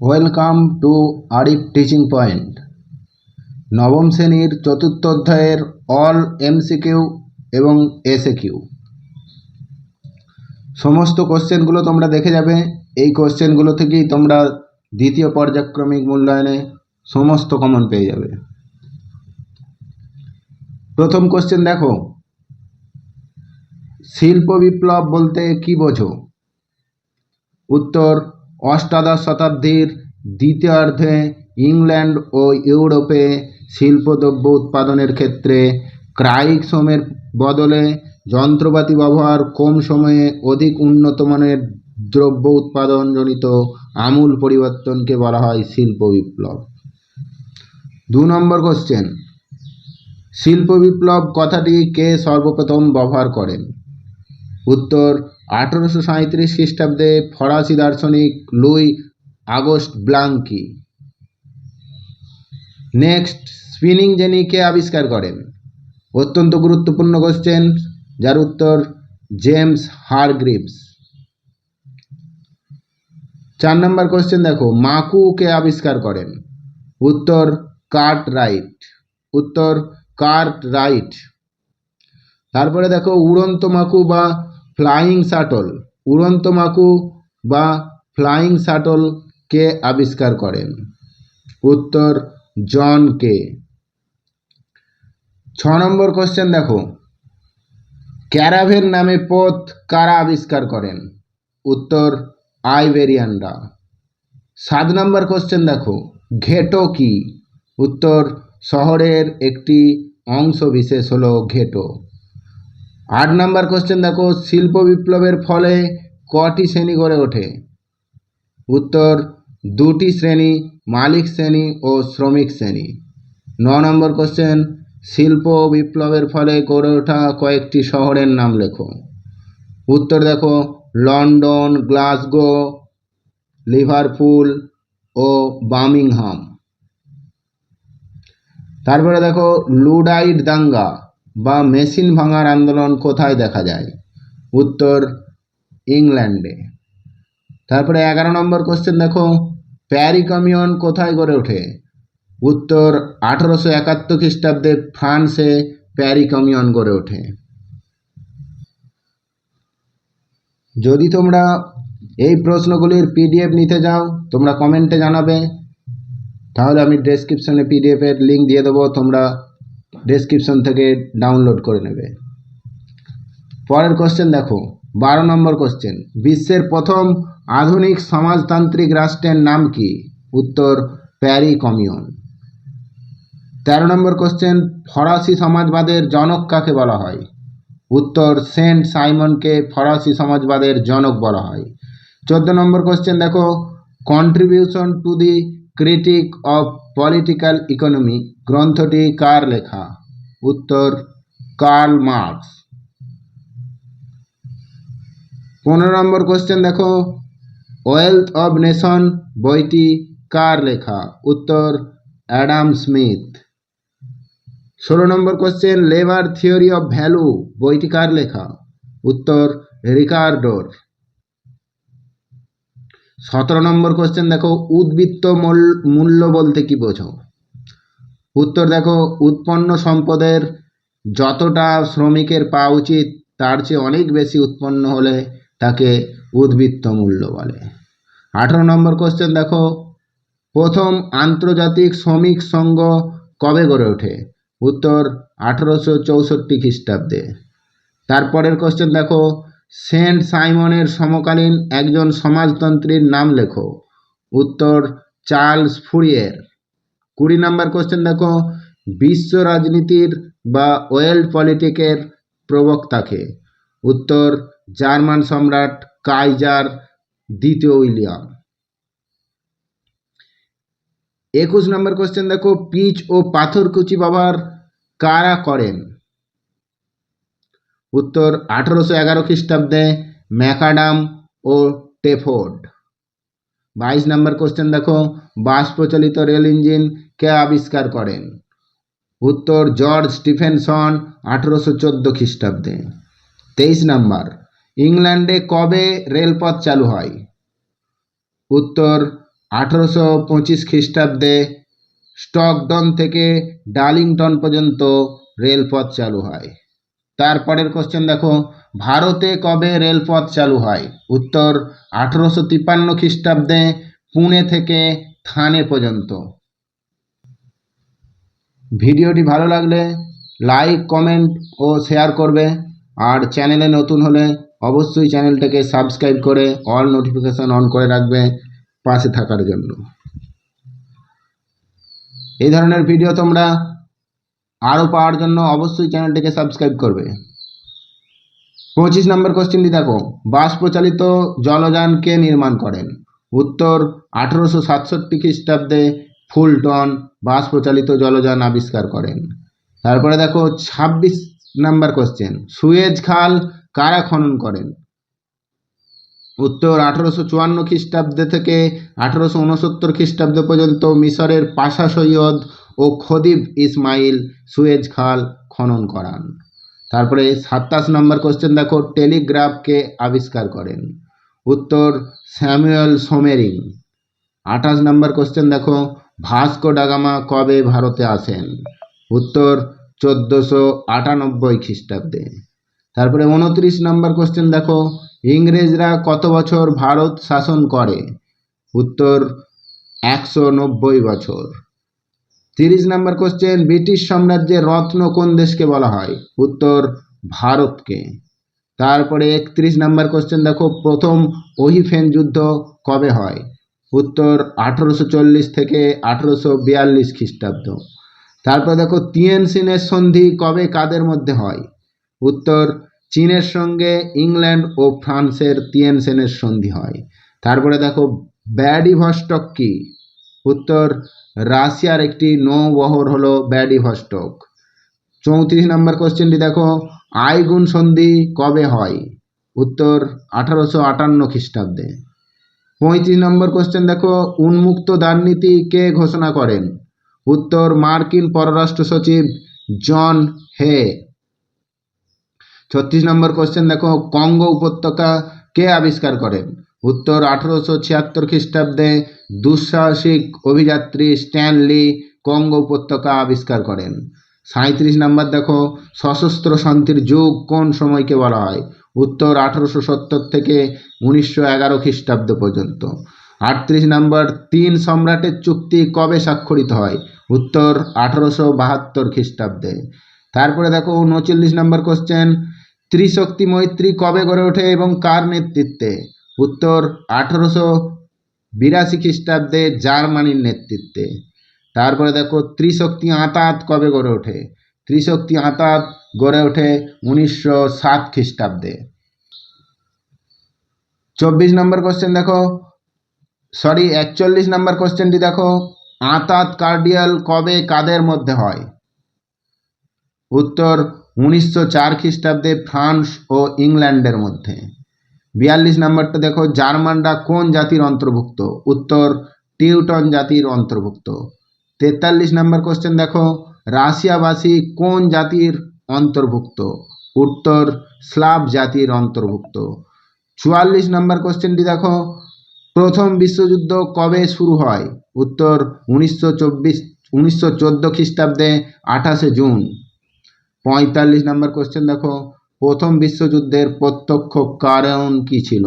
Welcome to Arif teaching point নবম শ্রেণির চতুর্থ অধ্যায়ের অল এমসিকিউ এবং এসএকিউ সমস্ত কোশ্চেনগুলো তোমরা দেখে যাবে। এই কোশ্চেনগুলো থেকেই তোমরা দ্বিতীয় পর্যায়ক্রমিক মূল্যায়নে সমস্ত কমন পেয়ে যাবে। প্রথম কোশ্চেন দেখো। শিল্প বিপ্লব বলতে কি বোঝো? উত্তর অষ্টাদশ শতাব্দীর দ্বিতীয়ার্ধে ইংল্যান্ড ও ইউরোপে শিল্পদ্রব্য উৎপাদনের ক্ষেত্রে ক্রায়িক শ্রমের বদলে যন্ত্রপাতি ব্যবহার কম সময়ে অধিক উন্নত মানের দ্রব্য উৎপাদনজনিত আমূল পরিবর্তনকে বলা হয় শিল্প বিপ্লব। দু নম্বর কোশ্চেন শিল্প বিপ্লব কথাটি কে সর্বপ্রথম ব্যবহার করেন? উত্তর আঠেরোশো সাঁইত্রিশ খ্রিস্টাব্দে ফরাসি দার্শনিক Louis Auguste Blanqui. Next, spinning jenny কে আবিষ্কার করেন? অত্যন্ত গুরুত্বপূর্ণ কোশ্চেন যার উত্তর জেমস হারগ্রিভস। চার নম্বর কোশ্চেন দেখো, মাকু কে আবিষ্কার করেন? উত্তর কার্ট রাইট উত্তর কার্ট রাইট তারপরে দেখো, উড়ন্ত মাকু বা ফ্লাইং শাটল, উড়ন্ত মাকু বা ফ্লাইং শাটল কে আবিষ্কার করেন? উত্তর, জন কে। ছ নম্বর কোশ্চেন দেখো। ক্যারাভেন নামে পথ কারা আবিষ্কার করেন? উত্তর, আইবেরিয়ানরা। সাত নম্বর কোশ্চেন দেখো। ঘেটো কি? উত্তর, শহরের একটি অংশ বিশেষ হলো ঘেটো। আট নম্বর কোশ্চেন দেখো, শিল্প বিপ্লবের ফলে কটি শ্রেণি গড়ে ওঠে? উত্তর, দুটি শ্রেণি, মালিক শ্রেণি ও শ্রমিক শ্রেণি। ন নম্বর কোশ্চেন শিল্প বিপ্লবের ফলে গড়ে ওঠা কয়েকটি শহরের নাম লেখো। উত্তর দেখো, লন্ডন, গ্লাসগো, লিভারপুল ও বার্মিংহাম। তারপরে দেখো লুডাইট দাঙ্গা বা মেশিন ভাঙার আন্দোলন কোথায় দেখা যায়? উত্তর, ইংল্যান্ডে। তারপরে এগারো নম্বর কোশ্চেন দেখো প্যারি কমিউন কোথায় গড়ে ওঠে? উত্তর, আঠেরোশো একাত্তর খ্রিস্টাব্দে ফ্রান্সে প্যারি কমিউন গড়ে ওঠে। যদি তোমরা এই প্রশ্নগুলির পিডিএফ নিতে যাও, তোমরা কমেন্টে জানাবে। তাহলে আমি ডেসক্রিপশনে পিডিএফের লিঙ্ক দিয়ে দেবো, তোমরা ডেসক্রিপশন থেকে ডাউনলোড করে নেবে। পরের কোশ্চেন দেখো, বারো নম্বর কোশ্চেন বিশ্বের প্রথম আধুনিক সমাজতান্ত্রিক রাষ্ট্রের নাম কি? উত্তর, প্যারি কমিউন। তেরো নম্বর কোশ্চেন ফরাসি সমাজবাদের জনক কাকে বলা হয়? উত্তর, সেন্ট সাইমনকে ফরাসি সমাজবাদের জনক বলা হয়। চোদ্দ নম্বর কোশ্চেন দেখো contribution to the critique of political economy গ্রন্থটি কার লেখা? উত্তর, কার্ল মার্কস। পনেরো নম্বর কোশ্চেন দেখো। ওয়েলথ অব নেশন বইটি কার লেখা? উত্তর, অ্যাডাম স্মিথ। ষোলো নম্বর question labour theory of value বইটি কার লেখা? উত্তর, রিকার্ডোর। সতেরো নম্বর কোশ্চেন দেখো, উদ্বৃত্ত মূল্য বলতে কি বোঝো? উত্তর দেখো, উৎপন্ন সম্পদের যতটা শ্রমিকের পাওয়া উচিত, তার চেয়ে অনেক বেশি উৎপন্ন হলে তাকে উদ্বৃত্ত মূল্য বলে। আঠেরো নম্বর কোশ্চেন দেখো, প্রথম আন্তর্জাতিক শ্রমিক সংঘ কবে গড়ে ওঠে? উত্তর আঠেরোশো চৌষট্টি খ্রিস্টাব্দে। তারপরের কোশ্চেন দেখো সেন্ট সাইমনের সমকালীন একজন সমাজতন্ত্রীর নাম লেখো। উত্তর, চার্লস ফুরিয়ের। কুড়ি নাম্বার কোশ্চেন দেখো, বিশ্ব রাজনীতির বা ওয়েল্ড পলিটিকের প্রবক্তাকে। উত্তর, জার্মান সম্রাট কাইজার দ্বিতীয় উইলিয়াম। একুশ নম্বর কোশ্চেন দেখো, পিচ ও পাথরকুচি ব্যবহার কারা করেন? উত্তর আঠেরোশো এগারো খ্রিস্টাব্দে ম্যাকাডাম ও টেফোর্ড। বাইশ নম্বর কোশ্চেন দেখো বাষ্পচালিত রেল ইঞ্জিন কে আবিষ্কার করেন? উত্তর জর্জ স্টিফেনসন আঠেরোশো চোদ্দ খ্রিস্টাব্দে। তেইশ নম্বর, ইংল্যান্ডে কবে রেলপথ চালু হয়? উত্তর আঠেরোশো পঁচিশ খ্রিস্টাব্দে স্টকডন থেকে ডার্লিংটন পর্যন্ত রেলপথ চালু হয়। তারপরের কোশ্চেন দেখো, ভারতে কবে রেলপথ চালু হয়? উত্তর, আঠেরোশো তিপ্পান্ন খ্রিস্টাব্দে পুনে থেকে থানে পর্যন্ত। ভিডিওটি ভালো লাগলে লাইক কমেন্ট ও শেয়ার করবে। আর চ্যানেলে নতুন হলে অবশ্যই চ্যানেলটাকে সাবস্ক্রাইব করে অল নোটিফিকেশন অন করে রাখবে পাশে থাকার জন্য। এই ধরনের ভিডিও তোমরা আরও পাওয়ার জন্য অবশ্যই চ্যানেলটিকে সাবস্ক্রাইব করবে। পঁচিশ নম্বর কোশ্চেনটি দেখো। বাষ্পচালিত জলযান কে নির্মাণ করেন। উত্তর আঠেরোশো সাতষট্টি খ্রিস্টাব্দে ফুলটন বাষ্পচালিত জলযান আবিষ্কার করেন। তারপরে দেখো ছাব্বিশ নাম্বার কোশ্চেন। সুয়েজ খাল কারা খনন করেন? উত্তর আঠেরোশো চুয়ান্ন খ্রিস্টাব্দে থেকে আঠেরোশো উনসত্তর খ্রিস্টাব্দ পর্যন্ত মিশরের পাশা সৈয়দ ও খদিব ইসমাইল সুয়েজ খাল খনন করান। তারপরে সাতাশ নম্বর কোশ্চেন দেখো, টেলিগ্রাফকে আবিষ্কার করেন। উত্তর, স্যামুয়েল সোমেরিং। আঠাশ নম্বর কোশ্চেন দেখো, ভাস্কো ডাগামা কবে ভারতে আসেন? উত্তর, চোদ্দোশো আটানব্বই খ্রিস্টাব্দে। তারপরে উনত্রিশ নম্বর কোশ্চেন দেখো, ইংরেজরা কত বছর ভারত শাসন করে? উত্তর, একশো নব্বই বছর। তিরিশ নম্বর কোশ্চেন ব্রিটিশ সাম্রাজ্যের রত্ন কোন দেশকে বলা হয়? উত্তর, ভারতকে। তারপরে একত্রিশ নম্বর কোশ্চেন দেখো, প্রথম ওহিফেন যুদ্ধ কবে হয়? উত্তর, আঠেরোশো চল্লিশ থেকে আঠেরোশো বিয়াল্লিশ খ্রিস্টাব্দ। তারপর দেখো, তিয়েনসিনের সন্ধি কবে কাদের মধ্যে হয়? উত্তর, চীনের সঙ্গে ইংল্যান্ড ও ফ্রান্সের তিয়েনসেনের সন্ধি হয়। তারপরে দেখো, ব্যাডিভস্টক কি? উত্তর রাশিয়ার একটি নৌবহর হলো ব্যাডিভস্টক। চৌত্রিশ নম্বর কোশ্চেনটি দেখো, আইগুন সন্ধি কবে হয়? উত্তর আঠারোশো আটান্ন খ্রিস্টাব্দে। পঁয়ত্রিশ নম্বর কোশ্চেন দেখো, উন্মুক্ত দ্বারনীতি কে ঘোষণা করেন? উত্তর মার্কিন পররাষ্ট্র সচিব জন হে। ছত্রিশ নম্বর কোশ্চেন দেখো, কঙ্গো উপত্যকা কে আবিষ্কার করেন? উত্তর আঠেরোশো ছিয়াত্তর খ্রিস্টাব্দে দুঃসাহসিক অভিযাত্রী স্ট্যানলি কঙ্গো উপত্যকা আবিষ্কার করেন। সাঁত্রিশ নম্বর দেখো, সশস্ত্র শান্তির যুগ কোন সময়কে বলা হয়? উত্তর আঠেরোশো সত্তর থেকে উনিশশো এগারো খ্রিস্টাব্দ পর্যন্ত। আটত্রিশ নম্বর, তিন সম্রাটের চুক্তি কবে স্বাক্ষরিত হয়? উত্তর আঠেরোশো বাহাত্তর খ্রিস্টাব্দে। তারপরে দেখো, উনচল্লিশ নম্বর কোশ্চেন ত্রিশক্তি মৈত্রী কবে গড়ে ওঠে এবং কার নেতৃত্বে? উত্তর আঠেরোশো বিরাশি খ্রিস্টাব্দে জার্মানির নেতৃত্বে। তারপরে দেখো, ত্রিশক্তি আঁতাত কবে গড়ে ওঠে? ত্রিশক্তি আঁতাত গড়ে ওঠে উনিশশো সাত খ্রিস্টাব্দে। চব্বিশ নম্বর কোশ্চেন দেখো। সরি একচল্লিশ নম্বর কোশ্চেনটি দেখো। আঁতাত কার্ডিয়াল কবে, কাদের মধ্যে হয়? উত্তর উনিশশো চার খ্রিস্টাব্দে ফ্রান্স ও ইংল্যান্ডের মধ্যে। বিয়াল্লিশ নম্বরটা দেখো, জার্মানরা কোন জাতির অন্তর্ভুক্ত? উত্তর, টিউটন জাতির অন্তর্ভুক্ত। তেতাল্লিশ নম্বর কোশ্চেন দেখো, রাশিয়াবাসী কোন জাতির অন্তর্ভুক্ত? উত্তর, স্লাভ জাতির অন্তর্ভুক্ত। চুয়াল্লিশ নম্বর কোশ্চেনটি দেখো, প্রথম বিশ্বযুদ্ধ কবে শুরু হয়? উত্তর, উনিশশো চব্বিশ, উনিশশো খ্রিস্টাব্দে আঠাশে জুন। পঁয়তাল্লিশ নম্বর কোশ্চেন দেখো প্রথম বিশ্বযুদ্ধের প্রত্যক্ষ কারণ কী ছিল?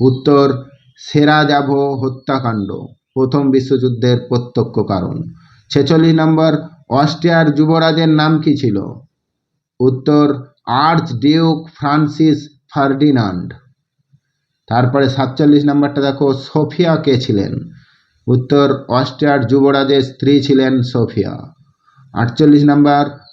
উত্তর সেরা সেরাজাভো হত্যাকাণ্ড, প্রথম বিশ্বযুদ্ধের প্রত্যক্ষ কারণ। ছেচল্লিশ নম্বর, অস্ট্রিয়ার যুবরাজের নাম কী ছিল? উত্তর আর্চ ডিউক ফ্রান্সিস ফার্ডিনান্ড। তারপরে সাতচল্লিশ নম্বরটা দেখো, সোফিয়া কে ছিলেন? উত্তর, অস্ট্রিয়ার যুবরাজের স্ত্রী ছিলেন সোফিয়া। আটচল্লিশ নম্বর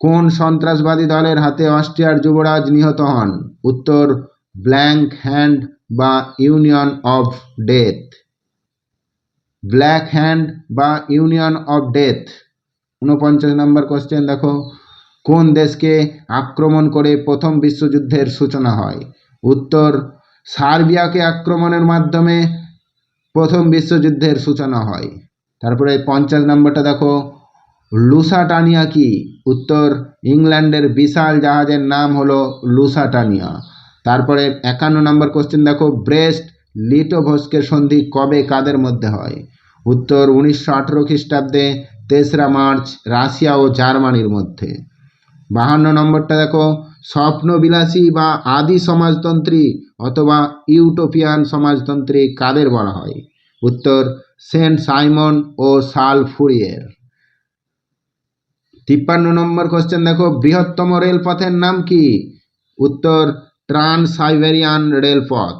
কোন সন্ত্রাসবাদী দলের হাতে অস্ট্রিয়ার যুবরাজ নিহত হন? উত্তর, ব্ল্যাঙ্ক হ্যান্ড বা union of death. Black hand বা ইউনিয়ন অফ ডেথ। ঊনপঞ্চাশ নম্বর কোশ্চেন দেখো। কোন দেশকে আক্রমণ করে প্রথম বিশ্বযুদ্ধের সূচনা হয়? উত্তর, সার্বিয়াকে আক্রমণের মাধ্যমে প্রথম বিশ্বযুদ্ধের সূচনা হয়। তারপরে পঞ্চাশ নম্বরটা দেখো। লুসাটানিয়া কি? উত্তর, ইংল্যান্ডের বিশাল জাহাজের নাম হলো লুসাটানিয়া। তারপরে একান্ন নম্বর কোশ্চেন দেখো, ব্রেস্ট লিটোভস্কের সন্ধি কবে কাদের মধ্যে হয়? উত্তর, উনিশশো আঠেরো খ্রিস্টাব্দে তেসরা মার্চ, রাশিয়া ও জার্মানির মধ্যে। বাহান্ন নম্বরটা দেখো, স্বপ্নবিলাসী বা আদি সমাজতন্ত্রী অথবা ইউটোপিয়ান সমাজতন্ত্রী কাদের বলা হয়? উত্তর, সেন্ট সাইমন ও সাল ফুরিয়ের। তিপ্পান্ন নম্বর কোশ্চেন দেখো, বৃহত্তম রেলপথের নাম কি? উত্তর ট্রান্স সাইবেরিয়ান রেলপথ।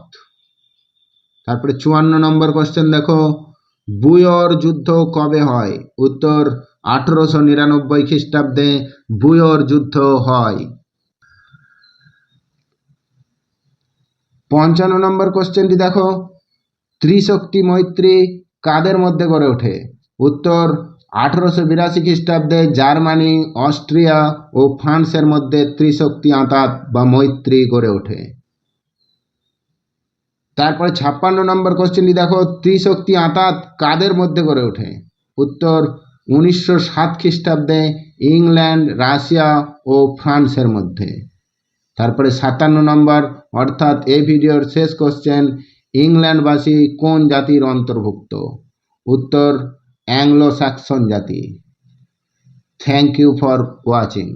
তারপরে চুয়ান্ন নম্বর কোশ্চেন দেখো, বুয়র যুদ্ধ কবে হয়? উত্তর, আঠেরোশো নিরানব্বই খ্রিস্টাব্দে বুয়র যুদ্ধ হয়। পঞ্চান্ন নম্বর কোশ্চেনটি দেখো, ত্রিশক্তি মৈত্রী কাদের মধ্যে গড়ে ওঠে? উত্তর আঠেরোশো বিরাশি খ্রিস্টাব্দে জার্মানি, অস্ট্রিয়া ও ফ্রান্সের মধ্যে ত্রিশক্তি আঁতাত বা মৈত্রী গড়ে ওঠে। তারপরে ছাপ্পান্ন নম্বর কোশ্চেনটি দেখো, ত্রিশক্তি আঁতাত কাদের মধ্যে গড়ে ওঠে? উত্তর, উনিশশো সাত খ্রিস্টাব্দে ইংল্যান্ড, রাশিয়া ও ফ্রান্সের মধ্যে। তারপরে সাতান্ন নম্বর, অর্থাৎ এই ভিডিওর শেষ কোশ্চেন ইংল্যান্ডবাসী কোন জাতির অন্তর্ভুক্ত? উত্তর অ্যাংলো স্যাক্সন জাতি। Thank you for watching